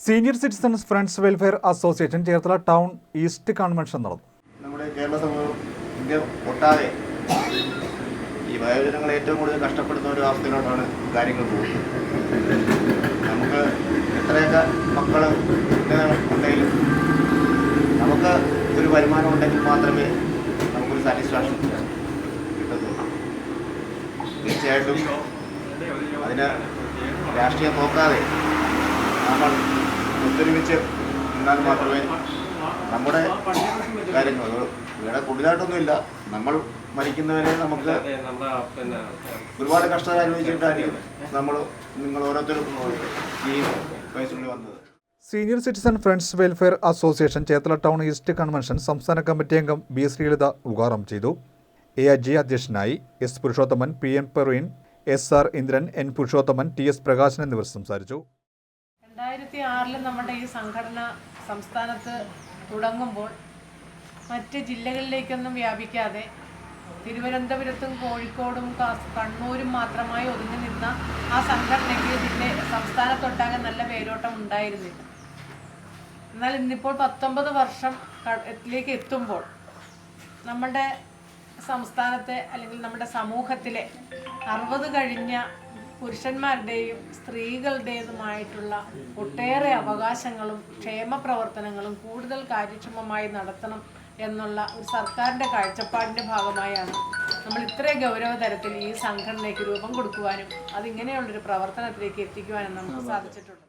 Senior citizens friends welfare association Cherthala town east convention നടന്നു. നമ്മുടെ കേരള സമൂഹം ഇന്ത്യ ഒട്ടാകെ ഈ വയോജനങ്ങൾ ഏറ്റവും കൂടുതൽ കഷ്ടപ്പെടുന്ന ഒരു അവസ്ഥയിലോട്ടാണ് കാര്യങ്ങൾ പോകുന്നത്. നമുക്ക് എത്രയൊക്കെ മക്കൾ ഉണ്ടെങ്കിലും നമുക്ക് ഒരു വരുമാനം ഉണ്ടെങ്കിൽ മാത്രമേ നമുക്കൊരു സാറ്റിസ്ഫാക്ഷൻ കിട്ടത്തുള്ളൂ. തീർച്ചയായിട്ടും അതിന് രാഷ്ട്രീയം നോക്കാതെ നമ്മൾ ഒത്തൊരുമിച്ച് നിന്നാൽ മാത്രമേ നമ്മുടെ കാര്യങ്ങൾ വേറെ കൂടുതലായിട്ടൊന്നുമില്ല. നമ്മൾ മരിക്കുന്നവരെ നമുക്ക് ഒരുപാട് കഷ്ടത അനുഭവിച്ചിട്ടായിരിക്കും നമ്മൾ നിങ്ങൾ ഓരോരുത്തരും ഈ വയസ്സിനുള്ളിൽ വന്നത്. Senior citizen friends welfare association Cherthala town east convention സംസ്ഥാന കമ്മിറ്റി അംഗം ബി ശ്രീലത ഉദ്ഘാടനം ചെയ്തു. എ അജി അധ്യക്ഷനായി S Purushothaman P N Peruvin S R Indran N Purushothaman T S Prakashan എന്നിവർ സംസാരിച്ചു. രണ്ടായിരത്തി ആറിൽ നമ്മുടെ ഈ സംഘടന സംസ്ഥാനത്ത് തുടങ്ങുമ്പോൾ മറ്റ് ജില്ലകളിലേക്കൊന്നും വ്യാപിക്കാതെ തിരുവനന്തപുരത്തും കോഴിക്കോടും കണ്ണൂരും മാത്രമായി ഒതുങ്ങി നിന്ന ആ സംഘടനയ്ക്ക് ജില്ല സംസ്ഥാനത്തൊട്ടാകെ നല്ല പേരോട്ടം ഉണ്ടായിരുന്നില്ല. എന്നാൽ ഇന്നിപ്പോൾ പത്തൊമ്പത് വർഷം ലേക്ക് എത്തുമ്പോൾ നമ്മുടെ സംസ്ഥാനത്തെ അല്ലെങ്കിൽ നമ്മുടെ സമൂഹത്തിലെ അറുപത് കഴിഞ്ഞ പുരുഷന്മാരുടെയും സ്ത്രീകളുടേതുമായിട്ടുള്ള ഒട്ടേറെ അവകാശങ്ങളും ക്ഷേമ പ്രവർത്തനങ്ങളും കൂടുതൽ കാര്യക്ഷമമായി നടത്തണം എന്നുള്ള ഒരു സർക്കാരിന്റെ കാഴ്ചപ്പാടിന്റെ ഭാഗമായാണ് നമ്മൾ ഇത്രയും ഗൗരവ തരത്തിൽ ഈ സംഘടനയ്ക്ക് രൂപം കൊടുക്കുവാനും അതിങ്ങനെയുള്ളൊരു പ്രവർത്തനത്തിലേക്ക് എത്തിക്കുവാനും നമുക്ക് സാധിച്ചിട്ടുണ്ട്.